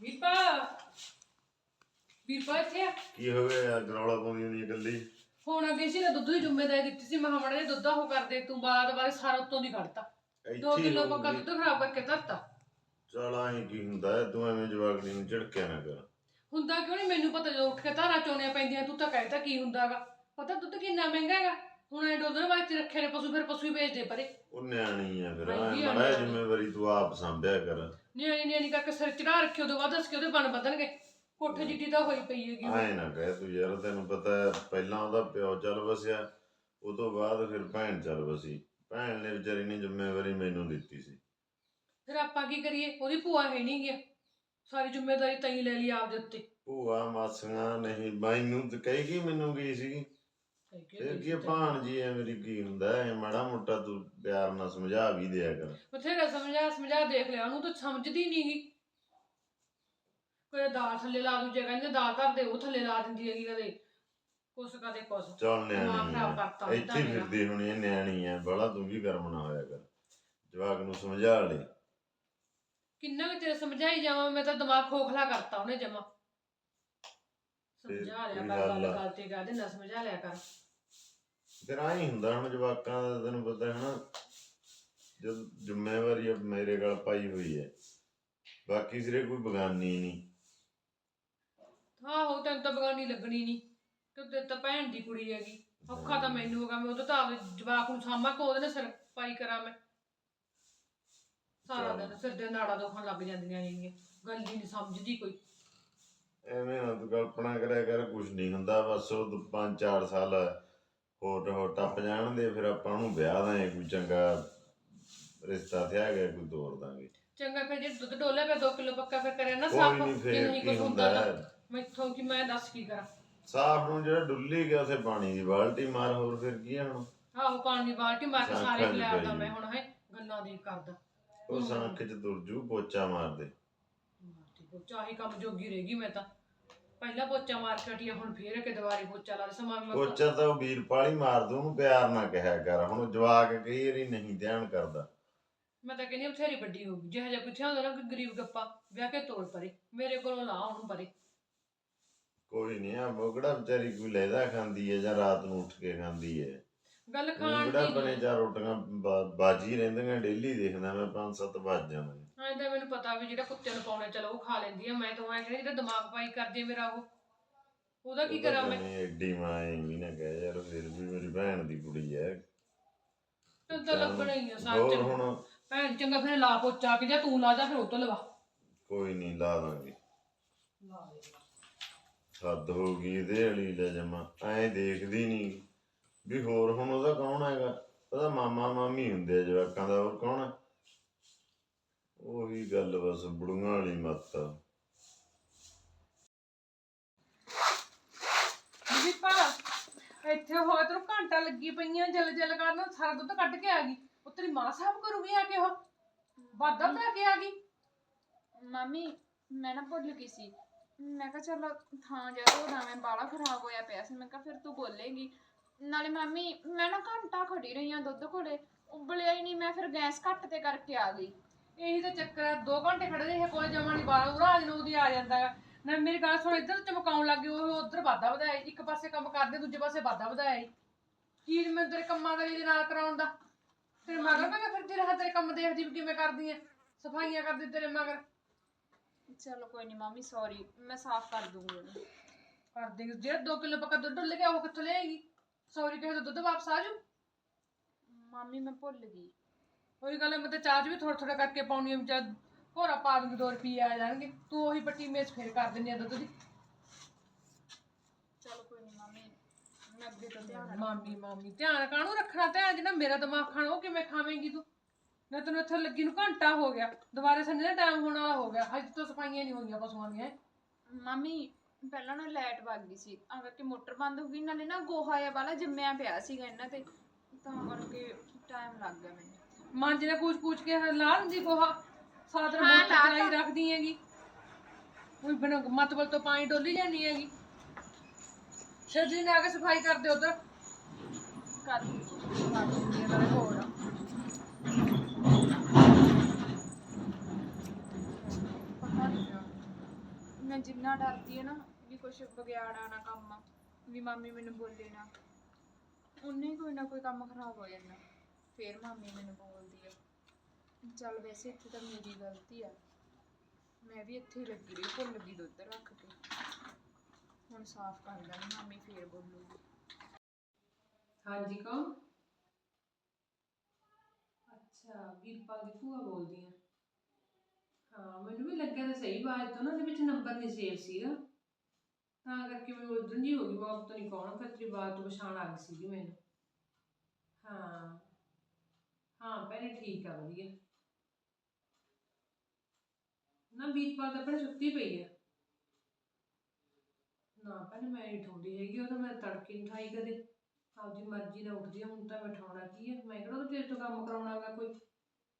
ਵੀਰਪਾ ਵੀਰਪਾ ਇੱਥੇ ਆ। ਕੀ ਹੋ ਗਿਆ ਯਾਰ ਗਰੌਲਾ ਪਾਉਂਦੀ ਹੁੰਦੀ ਹੈ ਹੁਣ ਅੱਗੇ ਸੀ ਨਾ ਦੁੱਧ ਦੀ ਜ਼ਿੰਮੇਵਾਰੀ ਦਿੱਤੀ ਸੀ ਮੈਂ ਹਮੜੇ ਦੁੱਧ ਉਹ ਕਰਦੇ ਤੂੰ ਬਾਲਾ ਦਵਾਰੇ ਸਾਰਾ ਉੱਤੋਂ ਦੀ ਕੱਢਤਾ। 2 ਇੱਥੇ ਕਿਲੋ ਹੀ ਪੱਕਾ। ਦੁੱਧ ਖਰਾਬ ਕਰਕੇ ਧਰਤਾ। ਚੱਲ ਆਏਂ ਕੀ ਹੁੰਦਾ ਹੈ, ਤੂੰ ਐਵੇਂ ਜਵਾਗੜੀ ਨੂੰ ਝੜਕਿਆ ਨਾ ਕਰ। ਹੁੰਦਾ ਕਿਉਂ ਨਹੀਂ ਮੈਨੂੰ ਪਤਾ ਜਦੋਂ ਉੱਠ ਕੇ ਧਾਰਾਂ ਚੋਣੀਆਂ ਪੈਂਦੀਆਂ ਤੂੰ ਤਾਂ ਕਹਿਤਾ ਕੀ ਹੁੰਦਾਗਾ ਪਤਾ ਦੁੱਧ ਕਿੰਨਾ ਮਹਿੰਗਾ ਹੈਗਾ? ਹੁਣ ਇਹ ਡੋਲਰ ਵਾਸਤੇ ਰੱਖੇ ਨੇ ਪਸ਼ੂ ਫਿਰ ਪਸ਼ੂ ਹੀ ਵੇਚਦੇ ਪਰੇ। ਉਹ ਨਿਆਣੀ ਆ ਫਿਰ ਹਾਂਜੀ, ਐਂ ਮੜਾ। ਜ਼ਿੰਮੇਵਾਰੀ ਤੂੰ ਆਪ ਸੰਭਿਆ ਕਰ। ਨਿਆਣੀ ਨਿਆਣੀ ਕਰਕੇ ਸਿਰ ਚੜਾ ਰੱਖਿਓ ਤੋਂ ਬਾਅਦ ਦੱਸ ਕੇ ਉਹਦੇ ਬਣ ਵਧਣਗੇ ਕੋਠੇ ਜਿੱਡੀ ਤਾਂ ਹੋਈ ਪਈ ਹੈਗੀ। ਐਂ ਨਾ ਕਹਿ ਤੂੰ ਯਾਰ ਤੈਨੂੰ ਪਤਾ ਹੈ, ਪਹਿਲਾਂ ਉਹਦਾ ਪਿਓ ਚੱਲ ਵਸਿਆ ਉਹ ਤੋਂ ਬਾਅਦ ਫਿਰ ਭੈਣ ਚੱਲ ਵਸੀ। ਭੈਣ ਨੇ ਵਿਚਾਰੀ ਨੇ ਜ਼ਿੰਮੇਵਾਰੀ ਮੈਨੂੰ ਦਿੱਤੀ ਸੀ। ਫਿਰ ਆਪਾਂ ਕੀ ਕਰੀਏ? ਉਹਦੀ ਭੂਆ ਹੈ ਨਹੀਂ ਗਿਆ ਸਾਰੀ ਜ਼ਿੰਮੇਵਾਰੀ ਤੈਂ ਹੀ ਲੈ ਲਈ ਆਪਦੇ ਉੱਤੇ। ਭੂਆ ਮਾਸੀਆਂ ਨਹੀਂ ਮੈਨੂੰ ਤੇ ਕਹੀ ਕੀ ਮੈਨੂੰ ਕੀ ਸੀ ਫਿਰ ਕੀ ਆ, ਭਾਣ ਜੀ ਐ ਮੇਰੀ ਕੀ ਹੁੰਦਾ ਐ ਮਾੜਾ ਮੋਟਾ ਤੂੰ ਪਿਆਰ ਨਾਲ ਸਮਝਾ ਵੀ ਦਿਆ ਕਰ। ਬਥੇਰਾ ਸਮਝਾ ਸਮਝਾ ਦੇਖ ਲਿਆ ਉਹਨੂੰ ਤਾਂ ਸਮਝਦੀ ਨਹੀਂਗੀ ਕੋਈ ਦਾਲ ਥੱਲੇ ਲਾ ਦੂ ਜੇ ਕਹਿੰਦੇ ਦਾਲ ਧਰ ਦੇ ਉਹ ਥੱਲੇ ਲਾ ਦਿੰਦੀ ਹੈਗੀ ਕਦੇ। ਕੁਛ ਕਦੇ ਕੁਛ। ਚੱਲ ਦਿਮਾਗ ਨਿਆਣੀ ਖਰਾਬ ਆ ਕਰਤਾ ਉਹਦਾ ਇੱਥੇ ਮੇਰਾ। ਫਿਰਦੀ ਹੋਣੀ ਐ ਨਿਆਣੀ ਐ ਬੜਾ ਤੂੰ ਵੀ ਗਰਮ ਨਾ ਹੋਇਆ ਕਰ। ਜਵਾਕ ਨੂੰ ਸਮਝਾ ਲੈ ਕਿੰਨਾ ਕੁ ਚਿਰ ਸਮਝਾਈ ਜਾਵਾਂ ਮੈਂ ਤਾਂ ਦਿਮਾਗ ਖੋਖਲਾ ਕਰਤਾ ਉਹਨੇ ਜਮਾ। ਸਮਝਾ ਲਿਆ ਕੋਈ ਕਰ ਗੱਲ ਗੱਲ ਆ। ਗੱਲ ਤੇ ਗੱਲ ਨਾ ਸਮਝਾ ਲਿਆ ਕਰ। ਫਿਰ ਆਈ ਹੁੰਦਾ ਹੁਣ ਜਵਾਕਾਂ ਦਾ ਤੈਨੂੰ ਪਤਾ ਹੈ ਨਾ ਜਦ ਜ਼ਿੰਮੇਵਾਰੀ ਅਬ ਮੇਰੇ ਗਲ ਪਾਈ ਹੋਈ ਹੈ। ਬਾਕੀ ਸਿਰੇ ਕੋਈ ਬਗਾਨੀ ਨਹੀਂ। ਆਹੋ ਤੈਨੂੰ ਤਾਂ ਬਗਾਨੀ ਲੱਗਣੀ ਨਹੀਂ ਤੇ ਤੇ ਤਾਂ ਭੈਣ ਦੀ ਕੁੜੀ ਹੈਗੀ। ਔਖਾ ਤਾਂ ਮੈਨੂੰ ਹੋਗਾ ਮੈਂ ਉਹਦਾ ਤਾਂ ਆਪਦੇ ਜਵਾਕ ਨੂੰ ਸਾਂਭਾ ਕੋ ਉਹਦੇ ਨਾਲ ਸਿਰ ਪਾਈ ਕਰਾਂ ਮੈਂ। ਸਾਰਾ ਦਿਨ ਸਿਰ ਦੇ ਨਾੜਾ ਦੁਖਣ ਲੱਗ ਜਾਂਦੀਆਂ ਹੈਗੀਆਂ ਗੱਲ ਹੀ ਨਹੀਂ ਸਮਝਦੀ ਕੋਈ। ਐਵੇਂ ਨਾ ਤੂੰ ਕਲਪਨਾ ਕਰਿਆ ਕਰ ਕੁਝ ਨਹੀਂ ਹੁੰਦਾ ਬਸ ਉਹ 5-4 ਸਾਲ ਹੋਰ ਹੋਰ ਟੱਪ ਜਾਣਦੇ ਫਿਰ ਆਪਾਂ ਨੂੰ ਵਿਆਹ ਦਾਂਗੇ ਕੋਈ ਚੰਗਾ ਰਿਸ਼ਤਾ ਥਿਆ ਗਿਆ ਕੋਈ ਤੋਰ ਦਾਂਗੇ। ਚੰਗਾ ਫਿਰ ਜੇ ਦੁੱਧ ਡੋਲਿਆ ਪਿਆ 2 ਕਿਲੋ ਪੱਕਾ ਫਿਰ ਕਰਿਆ ਨਾ ਕੋਈ ਸਾਫ਼ ਨਹੀਂ ਫੇਰ ਨਹੀਂ ਕੀ ਕੁਝ ਹੁੰਦਾ ਹੁੰਦਾ ਤਾਂ ਹੈ। ਮੈਥੋਂ ਕਿ ਮੈਂ ਦੱਸ ਕੀ ਕਰਾਂ? ਸਾਫ਼ ਨੂੰ ਜਿਹੜਾ ਡੁੱਲੀ ਗਿਆ ਉਥੇ ਪਾਣੀ ਦੀ ਬਾਲਟੀ ਮਾਰ ਹੋਰ ਫਿਰ ਕੀ ਆ ਹੁਣ? ਆਹੋ ਪਾਣੀ ਦੀ ਬਾਲਟੀ ਮਾਰ ਕੇ ਸਾਂਖਾਂ ਸਾਰੇ ਚ ਖਿਲਾਰਦਾ ਪਈ। ਮੈਂ ਹੁਣ ਹੈ ਗੱਲਾਂ ਦੇ ਕਰਦਾ। ਉਹ ਸੰਖ ਚ ਤੁਰ ਜੂ ਪੋਚਾ ਮਾਰ ਦੇ। ਪੋਚਾ ਹੀ ਕੰਮ ਜੋਗੀ ਰਹਿ ਗਈ ਮੈਂ ਤਾਂ। ਪਹਿਲਾਂ ਪੋਚਾ ਮਾਰ ਕੇ ਹਟੀ ਆ, ਹੁਣ ਫੇਰ ਕਿ ਦੁਬਾਰੇ ਪੋਚਾ ਲਾ ਦੇ। ਸਮਾਂ ਮੈਂ ਪੋਚਾ ਤਾਂ ਉਹ ਵੀਰਪਾਲੀ ਮਾਰ ਦੂ ਉਹਨੂੰ ਪਿਆਰ ਨਾ ਕਹਿਆ ਕਰ। ਹੁਣ ਉਹ ਜਵਾਕ ਕਈ ਵਾਰੀ ਨਹੀਂ ਧਿਆਨ ਕਰਦਾ। ਮੈਂ ਤਾਂ ਕਹਿੰਦੀ ਹਾਂ ਬਥੇਰੀ ਵੱਡੀ ਹੋ ਗਈ। ਜਿਹੋ ਜਿਹਾ ਕੁਛ ਹੁੰਦਾ ਨਾ ਕੋਈ ਗਰੀਬ ਗੱਪਾ ਵਿਆਹ ਕੇ ਤੋੜ ਪਰੇ। ਮੇਰੇ ਕੋਲੋਂ ਲਾ ਉਹਨੂੰ ਪਰੇ। ਕੋਈ ਨਹੀਂ ਆ ਬੋਗੜਾ ਵਿਚਾਰੀ ਕੋਈ ਲੈਦਾ ਖਾਂਦੀ ਹੈ ਜਾਂ ਰਾਤ ਨੂੰ ਉੱਠ ਕੇ ਖਾਂਦੀ ਹੈ ਗੱਲ ਖਾਣ ਬੋਗੜਾ ਦੀ ਬਣੇ ਚਾਰ ਰੋਟੀਆਂ ਬਾ- ਬਾਜੀ ਰਹਿੰਦੀਆਂ ਡੇਲੀ ਦੇਖਦਾ ਮੈਂ ਪੰਜ ਸੱਤ ਵੱਜ ਜਾਂਦੇ ਨੇ। ਹਾਂ ਤਾਂ ਮੈਨੂੰ ਪਤਾ ਵੀ ਜਿਹੜਾ ਕੁੱਤੇ ਨੂੰ ਪਾਉਣੇ ਚਲੋ ਉਹ ਖਾ ਲੈਂਦੀ ਆ। ਮੈਂ ਤਾਂ ਐਂ ਕਹਿੰਦੀ ਜਿਹੜਾ ਦਿਮਾਗ ਪਾਈ ਕਰਦੀ ਆ ਮੇਰਾ ਉਹ। ਉਹਦਾ ਕੀ ਕਰਾਂ ਮੈਂ? ਕਹਿੰਦੀ ਐਡੀ ਮਾਂ ਵੀ ਨਾ ਕਹੇ ਯਾਰ ਫਿਰ ਵੀ ਮੇਰੀ ਭੈਣ ਦੀ ਕੁੜੀ ਹੈ ਤੈਨੂੰ ਤਾਂ ਲੱਗਣਾ ਹੀ ਆ ਹੋਰ ਸੱਚ ਹੁਣ ਭੈਣ ਚੰਗਾ ਫਿਰ ਲਾ ਪੋਚਾ ਕੇ ਜਾਂ ਤੂੰ ਲਾ ਜਾ ਫਿਰ ਉਹ ਤੋਂ ਲਵਾ। ਕੋਈ ਨਹੀਂ ਲਾ ਦਾਂਗੇ। ਲਾ ਦੇ। ਹੱਦ ਹੋ ਗਈ ਇਹਦੇ ਵਾਲੀ ਲੈ ਜਮਾ ਐਂ ਦੇਖਦੀ ਨਹੀਂ ਵੀ ਹੋਰ ਹੁਣ ਉਹਦਾ ਕੌਣ ਹੈਗਾ? ਉਹਦਾ ਮਾਮਾ ਮਾਮੀ ਹੁੰਦੇ ਆ ਜਵਾਕਾਂ ਦਾ। ਹੋਰ ਕੌਣ ਹੈ ਉਹੀ ਗੱਲ ਬਸ ਬੁੜੀਆਂ ਵਾਲੀ ਮੱਤ ਆ। ਦੀਪਾ ਇੱਥੇ ਹੋਏ ਤੈਨੂੰ ਘੰਟਾ ਲੱਗੀ ਪਈਆਂ ਜਲ ਜਲ ਕਰਨ ਸਾਰਾ ਦੁੱਧ ਕੱਢ ਕੇ ਆ ਗਈ। ਉਹ ਤੇਰੀ ਮਾਂ ਸਾਹਿਬ ਕਰੂਗੀ ਆ ਕੇ ਉਹ ਵਾਦਾ ਬਣਾ ਕੇ ਆ ਗਈ। ਮੰਮੀ ਮੈਂ ਨਾ ਭੁੱਲ ਗਈ ਸੀ। ਮੈਂ ਕਿਹਾ ਚਲੋ ਥਾਂ ਜਾ ਧੋਦਾ ਮੈਂ ਬਾਲਾ ਖਰਾਬ ਹੋਇਆ ਪਿਆ ਸੀ। ਮੈਂ ਕਿਹਾ ਫਿਰ ਤੂੰ ਬੋਲੇਗੀ। ਨਾਲੇ ਮੰਮੀ ਮੈਂ ਨਾ ਘੰਟਾ ਖੜੀ ਰਹੀ ਆ ਦੁੱਧ ਕੋਲੇ। ਉਬਲਿਆ ਹੀ ਨਹੀਂ ਮੈਂ ਫਿਰ ਗੈਸ ਘੱਟ ਤੇ ਕਰਕੇ ਆ ਗਈ। ਇਹੀ ਤਾਂ ਚੱਕਰ ਹੈ 2 ਘੰਟੇ ਖੜੇ ਰਹੇ ਕੋਲੇ ਜਮਾ ਨਹੀਂ ਬਾਰਾ ਉਰਾ ਨੂੰ ਉਹਦੀ ਆ ਜਾਂਦਾ ਗਾ। ਨਾ ਮੇਰੀ ਗੱਲ ਸੁਣ ਇੱਧਰ ਚਮਕਾਉਣ ਲੱਗ ਗਏ ਉਹ ਉਧਰ ਵਾਦਾ ਵਧਾਇਆ ਇੱਕ ਪਾਸੇ ਕੰਮ ਕਰਦੇ ਦੂਜੇ ਪਾਸੇ ਵਾਦਾ ਵਧਾਇਆ। ਕੀ ਮੈਂ ਤੇਰੇ ਕੰਮਾਂ ਦਾ ਇਹਦੇ ਨਾਲ ਕਰਾਉਣ ਦਾ? ਤੇਰੇ ਮਗਰ ਮੈਂ ਫਿਰਦੀ ਰਹਾ ਤੇਰੇ ਕੰਮ ਦੇਖਦੀ ਵੀ ਕਿਵੇਂ ਕਰਦੀ ਐ ਸਫਾਈਆਂ ਕਰਦੀ ਤੇਰੇ ਮਗਰ। ਚਲੋ ਕੋਈ ਨਹੀਂ ਮੰਮੀ ਸੌਰੀ ਮੈਂ ਸਾਫ਼ ਕਰ ਦੂੰਗੀ ਉਹਨੂੰ। ਕਰ ਦੇਂਗੇ ਜਿਹੜਾ 2 ਕਿਲੋ ਪੱਕਾ ਦੁੱਧ ਲੈ ਗਿਆ ਉਹ ਕਿੱਥੋਂ ਲਿਆਏਗੀ? ਸੌਰੀ ਤਾਂ ਦੁੱਧ ਵਾਪਸ ਆ ਜਾਊ? ਮੰਮੀ ਮੈਂ ਭੁੱਲ ਗਈ। ਉਹੀ ਗੱਲ ਹੈ ਮੈਂ ਤਾਂ ਚਾਰਜ ਵੀ ਥੋੜਾ ਥੋੜਾ ਕਰਕੇ ਪਾਉਣੀ ਆ ਜਦ ਹੋਰਾ ਪਾ ਦੂੰਗੀ 2 ਰੁਪਏ ਆ ਜਾਣਗੇ। ਤੂੰ ਉਹੀ ਪੱਟੀ ਮੇਜ਼ ਫੇਰ ਕਰ ਦਿੰਦੀ ਆ ਦੁੱਧ ਦੀ। ਚਲੋ ਕੋਈ ਨਹੀਂ ਮੰਮੀ ਮੈਂ ਅੱਗੇ ਤੋਂ ਧਿਆਨ ਰੱਖ ਮਾਮੀ ਮਾਮੀ ਧਿਆਨ ਕਾਹਨੂੰ ਰੱਖਣਾ? ਧਿਆਨ ਜਿਹੜਾ ਮੇਰਾ ਦਿਮਾਗ ਖਾਣਾ ਉਹ ਕਿਵੇਂ ਖਾਵੇਂਗੀ ਤੂੰ? ਨਾ ਤੈਨੂੰ ਇੱਥੇ ਲੱਗੀ ਨੂੰ ਘੰਟਾ ਹੋ ਗਿਆ। ਦੁਬਾਰੇ ਸੰਜੇ ਦਾ ਟਾਈਮ ਹੋਣ ਵਾਲਾ ਹੋ ਗਿਆ। ਹਜੇ ਤੋਂ ਸਫਾਈਆਂ ਨਹੀਂ ਹੋਈਆਂ ਪਸ਼ੂਆਂ ਦੀਆਂ। ਮੰਮੀ ਪਹਿਲਾਂ ਨਾ ਲਾਈਟ ਵਗ ਗਈ ਸੀ। ਆ ਕਰਕੇ ਮੋਟਰ ਬੰਦ ਹੋ ਗਈ। ਨਾਲੇ ਨਾ ਗੋਹਾ ਜਿਹਾ ਵਾਲਾ ਜੰਮਿਆ ਪਿਆ ਸੀਗਾ ਇਹਨਾਂ ਤੇ। ਤਾਂ ਕਰਕੇ ਟਾਈਮ ਲੱਗ ਗਿਆ ਮੈਨੂੰ। ਮਾਂਜੇ ਨੇ ਕੂਚ ਕੂਚ ਕੇ ਲਾ ਦਿੰਦੀ ਗੋਹਾ। ਸਾਦਰ ਹਾਂ, ਮੋਟਰ ਚਲਾਈ। ਰੱਖਦੀ ਹੈਗੀ। ਉਹ ਬਿਨ ਮਤਬਲ ਤੋਂ ਪਾਣੀ ਡੋਲੀ ਜਾਂਦੀ ਹੈਗੀ। ਸਰਜੀ ਨੇ ਆ ਕੇ ਸਫ਼ਾਈ ਉਧਰ। ਕਰ ਦੂੰਗੀ ਕਰ ਦਿੰਦੀ ਹੈ ਨਾਲੇ ਹੋਰ ਪਤਾ ਨਹੀਂ ਮੈਂ ਜਿੰਨਾ ਡਰਦੀ ਹੈ ਨਾ ਵੀ ਕੁਝ ਵਿਗਿਆੜਾ ਨਾ ਕੰਮ ਵੀ ਮਾਮੀ ਮੈਨੂੰ ਬੋਲੇ ਨਾ। ਉਨੇ ਹੀ ਕੋਈ ਨਾ ਕੋਈ ਕੰਮ ਖਰਾਬ ਹੋ ਜਾਂਦਾ। ਫੇਰ ਮਾਮੀ ਮੈਨੂੰ ਬੋਲਦੀ ਆ। ਚੱਲ ਵੈਸੇ ਇੱਥੇ ਤਾਂ ਮੇਰੀ ਗਲਤੀ ਆ। ਮੈਂ ਵੀ ਇੱਥੇ ਲੱਗੀ ਰਹੀ, ਭੁੱਲ ਗਈ ਦੁੱਧ ਰੱਖ ਕੇ। ਹੁਣ ਸਾਫ਼ ਕਰ ਦਾਂਗੀ ਮਾਮੀ ਫੇਰ ਬੋਲੂਗੀ। ਹਾਂਜੀ, ਕੌਣ? ਅੱਛਾ, ਵੀਰਪਾਲ ਦੀ ਭੂਆ ਬੋਲਦੀ ਆ। ਹਾਂ, ਮੈਨੂੰ ਵੀ ਲੱਗਿਆ ਤਾਂ ਸਹੀ ਬਾਤ ਤੋਂ ਨਾ, ਉਹਦੇ ਵਿੱਚ ਨੰਬਰ ਨਹੀਂ ਸੇਵ ਸੀਗਾ। ਤਾਂ ਕਰਕੇ ਮੈਨੂੰ ਉਧਰ ਜੀ ਹੋ ਗਈ, ਮੈਂ ਪਤਾ ਨਹੀਂ ਕੌਣ, ਫਿਰ ਤੇਰੀ ਬਾਤ ਪਛਾਣ ਆ ਗਈ ਸੀਗੀ ਮੈਨੂੰ। ਹਾਂ। ਹਾਂ, ਪਹਿਲੇ ਠੀਕ ਆ, ਵਧੀਆ। ਨਾ ਵੀਰਪਾਲ ਤਾਂ ਪਹਿਲੇ ਸੁੱਤੀ ਪਈ ਆ। ਨਾ ਪਹਿਲੇ ਮੈਂ ਨਹੀਂ ਠੋਂਦੀ ਹੈਗੀ, ਉਹ ਤਾਂ ਮੈਂ ਤੜਕੇ ਨਹੀਂ ਠਾਈ ਕਦੇ। ਆਪਦੀ ਮਰਜ਼ੀ ਨਾਲ ਉੱਠਦੀ ਆ, ਹੁਣ ਤਾਂ ਮੈਂ ਕੀ ਹੈ ਮੈਂ ਕਿਹੜਾ ਉਹਦੇ ਤੇਰੇ ਤੋਂ ਕੰਮ ਕਰਾਉਣਾਗਾ ਕੋਈ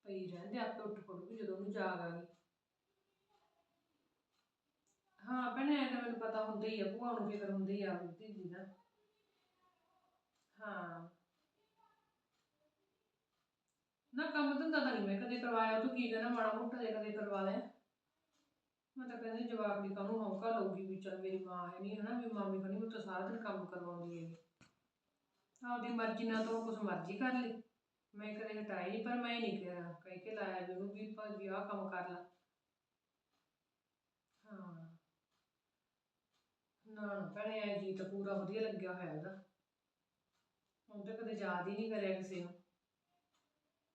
ਪਈ ਰਹਿੰਦੇ ਆਪੇ ਉੱਠ ਪੜੂਗੀ ਜਦੋਂ ਉਹਨੂੰ ਜਾਗ ਆ ਗਈ। ਹਾਂ, ਭੈਣੇ, ਐਂ ਤਾਂ ਮੈਨੂੰ ਪਤਾ ਹੁੰਦਾ ਹੀ ਆ, ਭੂਆ ਨੂੰ ਫਿਕਰ ਹੁੰਦਾ ਆ ਉਹਦੀ ਦੀ ਦਾ ਹਾਂ। ਨਾ ਕੰਮ ਧੰਦਾ ਤਾਂ ਨਹੀਂ ਮੈਂ ਕਦੇ ਕਰਵਾਇਆ ਤੂੰ ਕੀ ਕਹਿਣਾ ਮਾੜਾ ਮੋਟਾ ਜਿਹਾ ਕਦੇ ਕਰਵਾ ਲਿਆ। ਮੈਂ ਤਾਂ ਕਹਿੰਦੀ ਜਵਾਬ ਦੀ ਕਾਹਨੂੰ ਹੌਂਕਾ ਲਊਗੀ ਵੀ ਚੱਲ ਮੇਰੀ ਮਾਂ ਹੈ ਨਹੀਂ ਹਨਾ, ਵੀ ਮਾਮੀ ਕਹਿੰਦੀ ਮੈਂ ਤਾਂ ਸਾਰਾ ਦਿਨ ਕੰਮ ਕਰਵਾਉਂਦੀ ਹੈਗੀ। ਆਪਦੀ ਮਰਜ਼ੀ ਨਾਲ ਤਾਂ ਉਹ ਮਰਜ਼ੀ ਕਰ ਲਈ ਮੈਂ ਕਦੇ ਹਟਾਈ ਨਹੀਂ ਪਰ ਮੈਂ ਨਹੀਂ ਕਿਹਾ, ਕਹਿ ਕੇ ਲਾਇਆ ਵੀ ਉਹਨੂੰ ਵੀ ਭਾਜੀ ਆਹ ਕੰਮ ਕਰ ਲੈ। ਹਾਂ। ਨਾ ਭੈਣੇ ਐ ਜੀ ਤਾਂ ਪੂਰਾ ਵਧੀਆ ਲੱਗਿਆ ਹੋਇਆ ਉਹਦਾ। ਹੁਣ ਤਾਂ ਕਦੇ ਯਾਦ ਹੀ ਨਹੀਂ ਕਰਿਆ ਕਿਸੇ ਨੂੰ।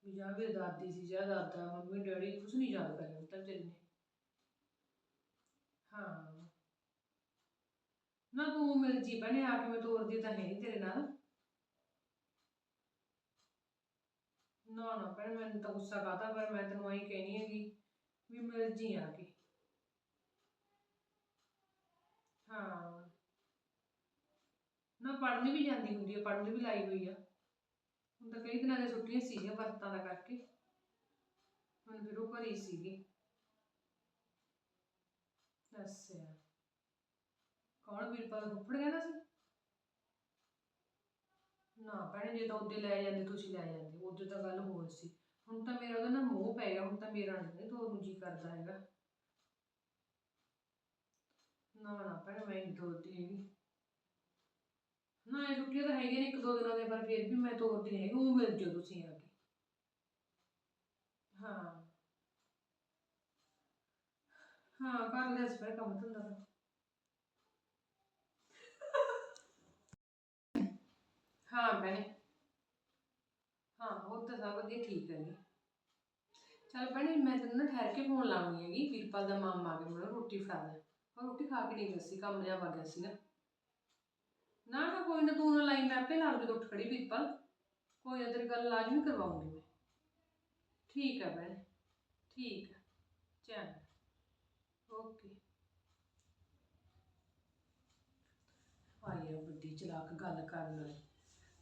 ਵੀ ਜਾਂ ਵੀ ਦਾਦੀ ਸੀ ਜਾਂ ਦਾਦਾ, ਮੰਮੀ, ਡੈਡੀ ਕੁਛ ਨਹੀਂ ਯਾਦ ਕਰਿਆ ਉਹ ਤਾਂ ਤੇਰੇ ਨੇ ਹਾਂ। ਨਾ ਤੂੰ ਮਿਲ ਜੀ ਭੈਣੇ ਆ ਕੇ ਮੈਂ ਤੋਰਦੀ ਤਾਂ ਹੈ ਨਹੀਂ ਤੇਰੇ ਨਾਲ। ਨਾ ਨਾ ਭੈਣ, ਮੈਨੂੰ ਤਾਂ ਗੁੱਸਾ ਕਾਤਾ ਪਰ ਮੈਂ ਤੈਨੂੰ ਆਈ ਕਹਿਣੀ ਹੈਗੀ ਵੀ ਮਿਲ ਜੀ ਆ ਕੇ। ਹਾਂ। ਨਾ ਪੜ੍ਹਨ ਵੀ ਜਾਂਦੀ ਹੁੰਦੀ ਹੈ ਪੜ੍ਹਨ ਵੀ ਲਾਈ ਹੋਈ ਆ। ਹੁਣ ਤਾਂ ਕਈ ਦਿਨਾਂ ਦੀਆਂ ਛੁੱਟੀਆਂ ਸੀਗੀਆਂ ਵਰਤਾਂ ਦਾ ਕਰਕੇ। ਹੁਣ ਫਿਰ ਉਹ ਘਰੀ ਸੀਗੀ। ਅੱਛਾ ਕੌਣ ਵੀਰਪਾਲ ਫੁੱਫੜ ਕਹਿੰਦਾ ਸੀ? ਨਾ ਭੈਣੇ, ਜੇ ਤਾਂ ਉਹਦੇ ਲੈ ਜਾਂਦੇ, ਤੁਸੀਂ ਲੈ ਜਾਂਦੇ ਉਹਦੇ ਤਾਂ ਗੱਲ ਹੋਰ ਸੀ। ਹੁਣ ਤਾਂ ਮੇਰਾ ਉਹਦਾ ਨਾ ਮੋਹ ਪੈ ਗਿਆ, ਹੁਣ ਤਾਂ ਮੇਰਾ ਨਹੀਂ ਤੋਂ ਉਹਨੂੰ ਜੀ ਕਰਦਾ ਹੈਗਾ। ਨਾ ਨਾ ਭੈਣੇ, ਮੈਂ ਨਹੀਂ ਤੋਰਦੀ ਹੈਗੀ। ਹਾਂ, ਇਹ ਛੁੱਟੀਆਂ ਤਾਂ ਹੈਗੀਆਂ ਨੇ ਇੱਕ ਦੋ ਦਿਨਾਂ ਦੇ, ਪਰ ਫਿਰ ਵੀ ਮੈਂ ਤੋਰਦੀ ਨਹੀਂ ਹੈਗੀ, ਉਹ ਮਿਲ ਜਾਓ ਤੁਸੀਂ ਆ ਕੇ। ਹਾਂ। ਹਾਂ, ਕਰ ਲਿਆ ਸੀ ਫਿਰ ਕੰਮ ਧੰਦਾ ਤਾਂ। ਹਾਂ ਭੈਣੇ ਹਾਂ ਉਹ ਤਾਂ ਸਭ ਵਧੀਆ, ਠੀਕ ਹੈ ਜੀ। ਚੱਲ ਭੈਣੇ, ਮੈਂ ਤੈਨੂੰ ਨਾ ਠਹਿਰ ਕੇ ਫੋਨ ਲਾਉਣੀ ਹੈਗੀ, ਵੀਰਪਾਲ ਦਾ ਮਾਮਾ ਆ ਕੇ ਮੈਨੂੰ ਰੋਟੀ ਫੜਾ ਦੇ ਉਹ ਰੋਟੀ ਖਾ ਕੇ ਨਹੀਂ ਗਈ ਸੀ, ਕੰਮ ਜਿਹਾ ਵਗ ਗਿਆ ਸੀਗਾ। ਨਾ ਨਾ ਕੋਈ ਨਾ, ਤੂੰ ਨਾ ਲਾਈ ਮੈਂ ਆਪੇ ਲਾ ਲੂਗੀ ਉੱਠ ਖੜੀ ਵੀਰਪਾਲ ਕੋਈ ਨਾ ਤੇਰੀ ਗੱਲ ਲਾਜ਼ਮੀ ਕਰਵਾਉਂਗੀ ਮੈਂ। ਠੀਕ ਹੈ ਭੈਣੇ, ਠੀਕ ਹੈ, ਚਲ, ਓਕੇ। ਆਈ ਆ ਵੱਡੀ ਚਲਾਕ ਗੱਲ ਕਰ ਵਾਲੀ।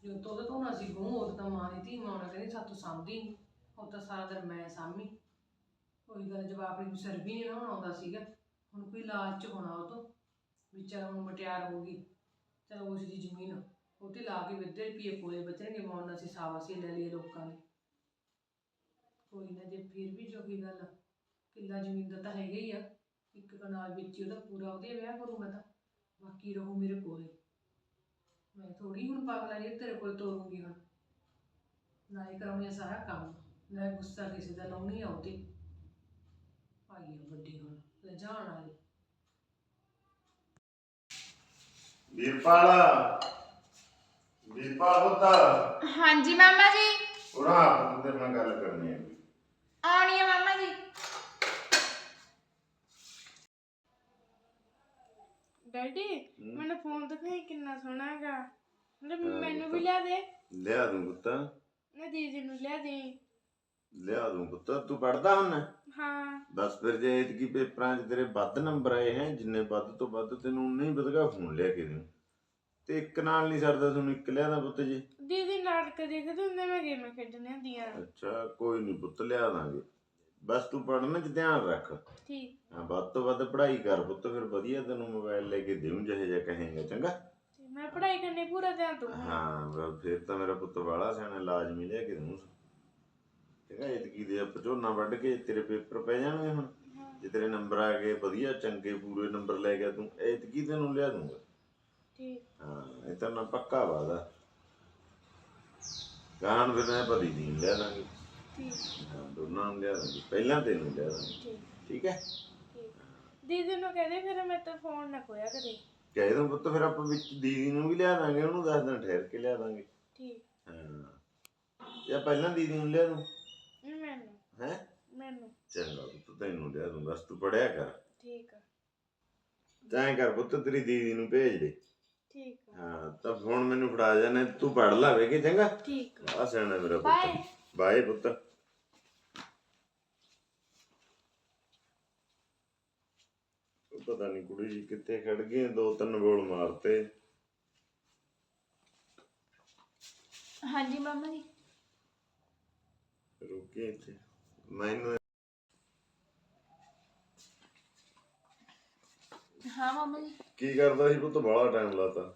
ਜੋ ਤੋਂ ਤੋਂ ਨਾ ਸੀ ਗੂੰ ਉਹ ਤਾਂ ਮਾਂ ਦੀ ਧੀ ਮਾਂ ਕਹਿੰਦੀ, ਸਾਤੋਂ ਸਾਂਭਦੀ ਨਹੀਂ ਉਹ ਤਾਂ ਸਾਰਾ ਦਿਨ ਮੈਂ ਸਾਂਭੀ। ਕੋਈ ਗੱਲ ਜਵਾਬ ਨੂੰ ਸਿਰ ਵੀ ਨਹੀਂ ਨਾ ਆਉਂਦਾ ਸੀਗਾ। ਹੁਣ ਕੋਈ ਲਾਲਚ ਹੋਣਾ ਉਹ ਤੋਂ। ਵੀ ਹੁਣ ਮਟਿਆਰ ਹੋ ਗਈ। ਚਲ ਦੀ ਜ਼ਮੀਨ ਉਹ ਲਾ ਕੇ ਵਿੱਦੇ ਰੁਪਏ ਕੋਲੇ ਬਚਣਗੇ ਮੌਨ ਅਸੀਂ ਸਾਵਾਸੀ ਲੈ ਲਈਏ ਲੋਕਾਂ ਨੇ। ਕੋਈ ਨਾ ਜੇ ਫਿਰ ਵੀ ਜੋਗੀ ਗੱਲ ਕਿੱਲਾ ਜ਼ਮੀਨ ਦਾ ਤਾਂ ਹੈਗਾ ਹੀ ਆ, ਇੱਕ ਕਨਾਲ ਵਿੱਚ ਹੀ ਉਹਦਾ ਪੂਰਾ ਉਹਦੇ ਵਿਆਹ ਕਰੂ ਮੈਂ ਤਾਂ, ਬਾਕੀ ਰਹੂ ਮੇਰੇ ਕੋਲੇ। ਮੈਂ ਥੋੜੀ ਹੁਣ ਪਾਗਲਾ ਜੇ ਤੇਰੇ ਕੋਲ ਤੋਰੂੰਗੀ ਹੁਣ। ਨਾਲੇ ਕਰਾਉਣੀ ਆ ਸਾਰਾ ਕੰਮ, ਨਾ ਗੁੱਸਾ ਕਿਸੇ ਦਾ ਲਾਉਣੀ ਆ ਉਹਤੇ। ਆਈ ਆ ਵੱਡੀ ਹੁਣ ਲਜਾਣ ਵਾਲੀ। ਵੀਰਪਾਲ ਵੀਰਪਾਲ ਹੁੰਦਾ ਹਾਂਜੀ ਮਾਮਾ ਜੀ। ਉਹਨਾਂ ਆਪ ਤੇ ਨਾਲ ਗੱਲ ਕਰਨੀ ਹੈ। ਆਉਣੀ ਹੈ ਮਾਮਾ ਜੀ। ਡੈਡੀ ਹਮ? ਮੈਨੂੰ ਫੋਨ ਦਿਖਾਈ ਕਿੰਨਾ ਸੋਹਣਾ ਹੈਗਾ। ਮਤਲਬ ਹਾਂ, ਮੈਨੂੰ। ਵੀ ਲਿਆ ਦੇ। ਲਿਆ ਦੂੰ ਪੁੱਤ। ਨਾ ਦੀਦੀ ਨੂੰ ਲਿਆ ਦੇ। ਲਿਆ ਦੂੰ ਪੁੱਤ ਤੂੰ ਪੜਦਾ ਹੁਣ? ਹਾਂ। ਬਸ ਫਿਰ ਜੇ ਇਤਕੀ ਪੇਪਰਾਂ 'ਚ ਤੇਰੇ ਵੱਧ ਨੰਬਰ ਆਏ ਹੈ ਜਿੰਨੇ ਵੱਧ ਤੋਂ ਵੱਧ ਤੈਨੂੰ ਉਨੇ ਹੀ ਵਧਗਾ ਫੋਨ ਲਿਆ ਕੇ ਦੇ। ਤੇ ਇੱਕ ਨਾਲ ਨਹੀਂ ਸਰਦਾ ਤੁਹਾਨੂੰ ਇੱਕ ਲਿਆ ਦਾ ਪੁੱਤ ਜੀ? ਦੀਦੀ ਨਾਟਕ ਦੇਖਦੇ ਹੁੰਦੇ ਮੈਂ ਗੇਮਾਂ ਖੇਡਣੀਆਂ ਹੁੰਦੀਆਂ ਅੱਛਾ ਕੋਈ ਨਹੀਂ ਪੁੱਤ ਲਿਆ ਦਾਂਗੇ। ਬਸ ਤੂੰ ਪੜਨ 'ਚ ਧਿਆਨ ਰੱਖ। ਠੀਕ। ਹਾਂ ਵੱਧ ਤੋਂ ਵੱਧ ਪੜ੍ਹਾਈ ਕਰ ਪੁੱਤ ਫਿਰ ਵਧੀਆ ਤੈਨੂੰ ਮੋਬਾਈਲ ਲੈ ਕੇ ਦੇਉਂ ਜਿਹੇ ਜਿਹਾ ਕਹੇਗਾ ਚੰਗਾ? ਮੈਂ ਪੜ੍ਹਾਈ ਕਰਨੀ ਪੂਰਾ ਧਿਆਨ ਦੂੰਗਾ ਹਾਂ ਫਿਰ ਤਾਂ ਮੇਰਾ ਪੁੱਤ ਵਾਲਾ ਸਿਆਣਾ ਲਾਜ਼ਮੀ ਲਿਆ ਕੇ ਦੂੰ ਚੰਗਾ ਇਤਕੀ ਦੇ ਆਪਾਂ ਝੋਨਾ ਵੱਢ ਕੇ ਤੇਰੇ ਪੇਪਰ ਪੈ ਜਾਣਗੇ ਹੁਣ। ਜੇ ਤੇਰੇ ਨੰਬਰ ਆ ਗਏ ਵਧੀਆ ਚੰਗੇ ਪੂਰੇ ਨੰਬਰ ਲੈ ਗਿਆ ਤੂੰ ਐਤਕੀ ਤੈਨੂੰ ਲਿਆ ਦੂੰਗਾ? ਠੀਕ। ਹਾਂ ਇਹ ਤਾਂ ਨਾ ਪੱਕਾ ਵਾਦਾ ਨੂੰ ਫਿਰ ਮੈਂ ਪਤੀ ਦੀ ਲਿਆ ਦਾਂਗੇ। ਠੀਕ। ਹਾਂ, ਦੋਨਾਂ ਨੂੰ ਲਿਆ ਦਾਂਗੇ ਪਹਿਲਾਂ ਤੈਨੂੰ ਲਿਆ ਦਾਂਗੇ। ਠੀਕ। ਠੀਕ ਹੈ? ਠੀਕ। ਦੀਦੀ ਨੂੰ ਕਹਦੇ ਫਿਰ ਮੈਂ ਤਾਂ ਫੋਨ ਨਾ ਖੋਇਆ ਕਰੇ। ਕਹਿ ਦੂੰ ਪੁੱਤ ਫਿਰ ਆਪਾਂ ਵਿੱਚ ਦੀਦੀ ਨੂੰ ਵੀ ਲਿਆ ਦਾਂਗੇ ਉਹਨੂੰ ਦਸ ਦਿਨ ਠਹਿਰ ਕੇ ਲਿਆ ਦਾਂਗੇ। ਠੀਕ। ਹਾਂ। ਜਾਂ ਪਹਿਲਾਂ ਦੀਦੀ ਨੂੰ ਲਿਆ ਦੂੰ। ਮੈਨੂੰ। ਹੈ? ਮੈਨੂੰ। ਚੰਗਾ ਪੁੱਤ ਤੈਨੂੰ ਲਿਆ ਦੂੰ ਬਸ ਤੂੰ ਪੜਿਆ ਕਰ। ਠੀਕ ਆ। ਤਾਂ ਕਰ ਪੁੱਤ ਤੇਰੀ ਦੀਦੀ ਨੂੰ ਭੇਜ ਦੇ। ਠੀਕ ਆ। ਹਾਂ ਤਾਂ ਫੋਨ ਮੈਨੂੰ ਫੜਾ ਜਾਣਾ ਤੂੰ ਪੜ ਲਾਵੇਂਗੇ ਚੰਗਾ? ਠੀਕ ਆ। ਸਿਆਣਾ ਮੇਰਾ ਬਾਏ ਪੁੱਤ ਬਾਏ ਪੁੱਤ। ਉਹ ਪਤਾ ਨਹੀਂ ਕੁੜੀ ਜੀ ਕਿੱਥੇ ਖੜ ਗਈ ਦੋ ਤਿੰਨ ਗੋਲ ਮਾਰਤੇ। ਹਾਂਜੀ ਮਾਮਾ ਜੀ। ਰੁਕੀ ਇੱਥੇ ਮੈਨੂੰ ਹਾਂ ਮਾਮਾ ਜੀ ਕੀ ਕਰਦਾ ਸੀ ਪੁੱਤ ਬੜਾ ਟਾਈਮ ਲਾਤਾ